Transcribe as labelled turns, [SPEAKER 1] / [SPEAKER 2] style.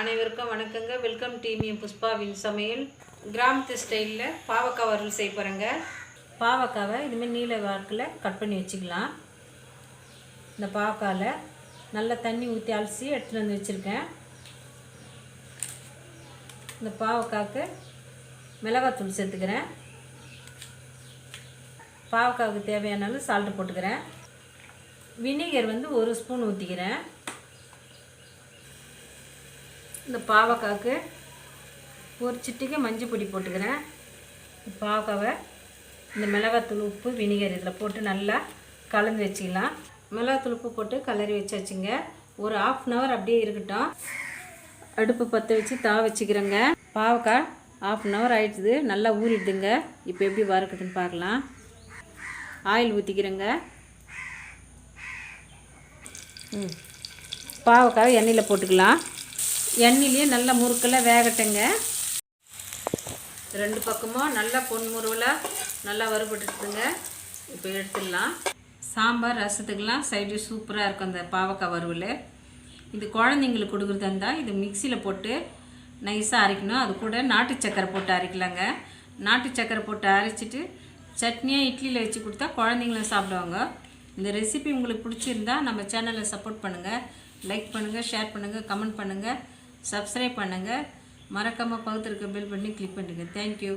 [SPEAKER 1] அனைவருக்கும் வணக்கங்க. Welcome team புஷ்பாவின் சமையல். கிராமத்து ஸ்டைலில் பாவக்காய் வறுவல் செய்ய போகிறேங்க பாவக்காவை இதுமாதிரி நீல வாக்கில் கட் பண்ணி வச்சுக்கலாம். இந்த பாவக்காவில் நல்லா தண்ணி ஊற்றி அலசி எடுத்துகிட்டு வந்து வச்சுருக்கேன். இந்த பாவக்காய்க்கு மிளகாத்தூள் சேர்த்துக்கிறேன். பாவக்காவுக்கு தேவையான அளவு சால்ட்டு போட்டுக்கிறேன். வினிகர் வந்து ஒரு ஸ்பூன் ஊற்றிக்கிறேன் இந்த பாவக்காய்க்கு ஒரு சிட்டிக்கு மஞ்சள் பொடி போட்டுக்கிறேன். பாவக்காவை இந்த மிளகாத்தூள் உப்பு வினிகர் இதில் போட்டு நல்லா கலந்து வச்சுக்கலாம். மிளகாத்தூள் உப்பு போட்டு கலரி வச்சாச்சுங்க. ஒரு ஆஃப் அன் ஹவர் அப்படியே இருக்கட்டும். அடுப்பு பற்ற வச்சு தா வச்சுக்கிறேங்க. பாவக்காய் ஆஃப் அன் ஹவர் ஆயிடுது நல்லா ஊறிடுதுங்க. இப்போ எப்படி வறுக்குதுன்னு பார்க்கலாம். ஆயில் ஊற்றிக்கிறேங்க ம். பாவக்காய் எண்ணெயில் போட்டுக்கலாம். எண்ணெயிலேயே நல்லா முறுக்கெல்லாம் வேகட்டுங்க. ரெண்டு பக்கமும் நல்லா பொன் நல்லா வறுபட்டுட்டுங்க இப்போ எடுத்துடலாம். சாம்பார் ரசத்துக்கெல்லாம் சைடு சூப்பராக இருக்கும் அந்த பாவக்காய் வறுவல். இது குழந்தைங்களுக்கு கொடுக்குறதா இருந்தால் இது மிக்சியில் போட்டு நைஸாக அரைக்கணும். அது கூட நாட்டு சக்கரை போட்டு அரைக்கலாங்க. நாட்டு சக்கரை போட்டு அரைச்சிட்டு சட்னியாக இட்லியில் வச்சு கொடுத்தா குழந்தைங்களும் சாப்பிடுவாங்க. இந்த ரெசிபி உங்களுக்கு பிடிச்சிருந்தா நம்ம சேனலை சப்போர்ட் பண்ணுங்கள் லைக் பண்ணுங்கள் ஷேர் பண்ணுங்கள் கமெண்ட் பண்ணுங்கள் சப்ஸ்கிரைப் பண்ணுங்கள் மறக்காமல் பக்கத்தில் இருக்க பெல் பண்ணி கிளிக் பண்ணுங்கள் தேங்க்யூ